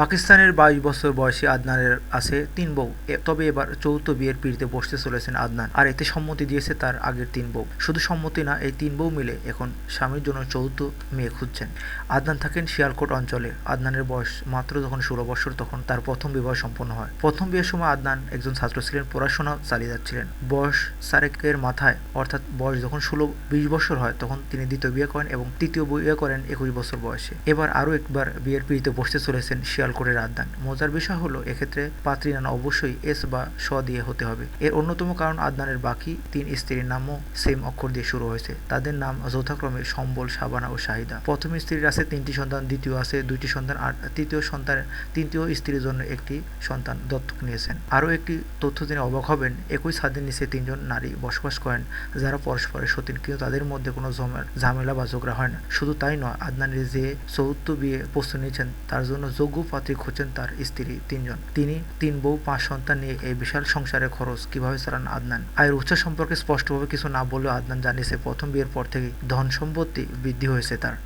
পাকিস্তানের বাইশ বছর বয়সী আদনানের আছে তিন বউ। তবে এবার চৌথ বিয়ের পিড়িতে বসতে চলেছেন আদনান। আর এতে সম্মতি দিয়েছে তার আগের তিন বউ। শুধু সম্মতি না, এই তিন বউ মিলে এখন স্বামীর জন্য চৌথ মেয়ে খুঁজছেন। আদনান থাকেন শিয়ালকোট অঞ্চলে। আদনানের বয়স মাত্র যখন ষোলো বছর, তখন তার প্রথম বিবাহ সম্পন্ন হয়। প্রথম বিয়ের সময় আদনান একজন ছাত্র ছিলেন, পড়াশোনা চালিয়ে যাচ্ছিলেন। বয়স সারেকের মাথায়, অর্থাৎ বয়স যখন ষোলো, বিশ বছর হয়, তখন তিনি দ্বিতীয় বিয়ে করেন এবং তৃতীয় বিয়ে করেন একুশ বছর বয়সে। এবার আরও একবার বিয়ের পিড়িতে বসতে চলেছেন শিয়ালকোটের আদনান মজার বিষয় হলো, এক্ষেত্রে পাত্রী নানা অবশ্যই এস বা স দিয়ে হতে হবে। এর অন্যতম কারণ আদনানের বাকি তিন স্ত্রীর নামও সেম অক্ষর দিয়ে শুরু হয়েছে। তাদের নাম যথাক্রমে সম্বল, সাবানা ও শাহিদা। প্রথম স্ত্রীর আছে তিনটি সন্তান, দ্বিতীয় আছে দুইটি সন্তান, আর তৃতীয় সন্তান তৃতীয় স্ত্রীর জন্য একটি সন্তান দত্তক নিয়েছেন। আরও একটি তথ্য জেনে অবাক হবেন, একই ছাদের নিচে তিনজন নারী বসবাস করেন, যারা পরস্পরের সতীন, কিন্তু তাদের মধ্যে কোনো ঝামেলা- ঝামেলা বা ঝগড়া হয় না। শুধু তাই নয়, আদনানের যে চৌদ্দ বিয়ে প্রস্তুত নিয়েছেন, তার জন্য যোগ্য পাত্রী খুঁজছেন তার স্ত্রী তিনজন। তিনি তিন বউ, পাঁচ সন্তান নিয়ে এই বিশাল সংসারের খরচ কীভাবে চালান আদনান? আয়ের উৎস সম্পর্কে স্পষ্টভাবে কিছু না বললেও আদনান জানিয়েছে প্রথম বিয়ের পর থেকে ধন সম্পত্তি বৃদ্ধি হয়েছে তার।